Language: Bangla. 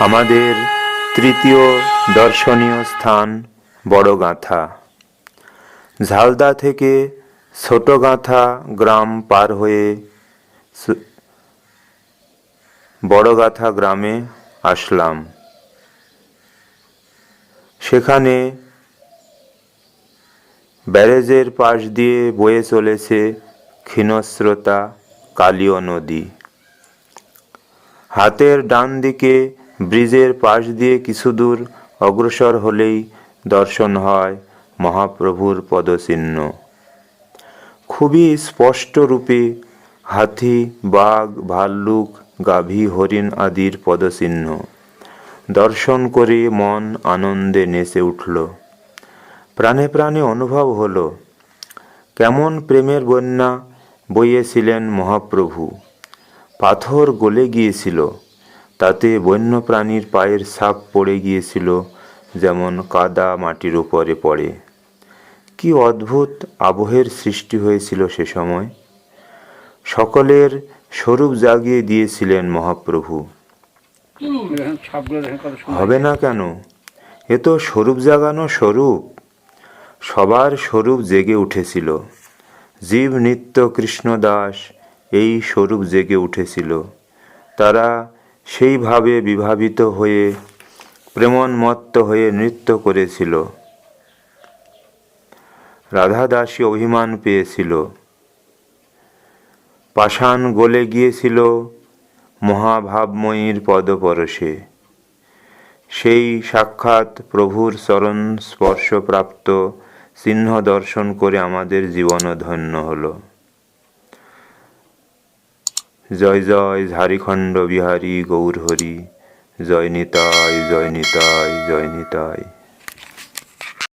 আমাদের তৃতীয় দর্শনীয় স্থান বড়গাঁথা। ঝালদা থেকে ছোটগাঁথা গ্রাম পার হয়ে বড়গাথা গ্রামে আসলাম। সেখানে ব্যারেজের পাশ দিয়ে বয়ে চলেছে ক্ষীণস্রোতা কালীয় নদী। হাতের ডান দিকে ব্রিজের পাশ দিয়ে কিছু দূর অগ্রসর হলেই দর্শন হয় মহাপ্রভুর পদচিহ্ন। খুবই স্পষ্ট রূপে হাতি, বাঘ, ভাল্লুক, গাভী, হরিণ আদির পদচিহ্ন। দর্শন করে মন আনন্দে নেচে উঠল। প্রাণে প্রাণে অনুভব হলো, কেমন প্রেমের বন্যা বইয়েছিলেন মহাপ্রভু। পাথর গলে গিয়েছিল। তাতে বন্যপ্রাণীর পায়ের ছাপ পড়ে গিয়েছিল যেমন কাদা মাটির উপরে পড়ে। কি অদ্ভুত আবহের সৃষ্টি হয়েছিল সে সময়। সকলের স্বরূপ জাগিয়ে দিয়েছিলেন মহাপ্রভু। হবে না কেন? এ তো স্বরূপ জাগানো স্বরূপ। সবার স্বরূপ জেগে উঠেছিল। জীব নিত্য কৃষ্ণদাস এই স্বরূপ জেগে উঠেছিল। তারা সেইভাবে বিভাবিত হয়ে প্রেমন্মত্ত হয়ে নৃত্য করেছিল। রাধাদাসী অভিমান পেয়েছিল। পাষাণ গলে গিয়েছিল মহাভাবময়ীর পদপরশে। সেই সাক্ষাৎ প্রভুর চরণ স্পর্শপ্রাপ্ত চিহ্ন দর্শন করে আমাদের জীবন ধন্য হল। জয় জয় ঝাড়িখণ্ড বিহারী গৌরহরি জয় নিতাই জয় নিতাই জয় নিতাই।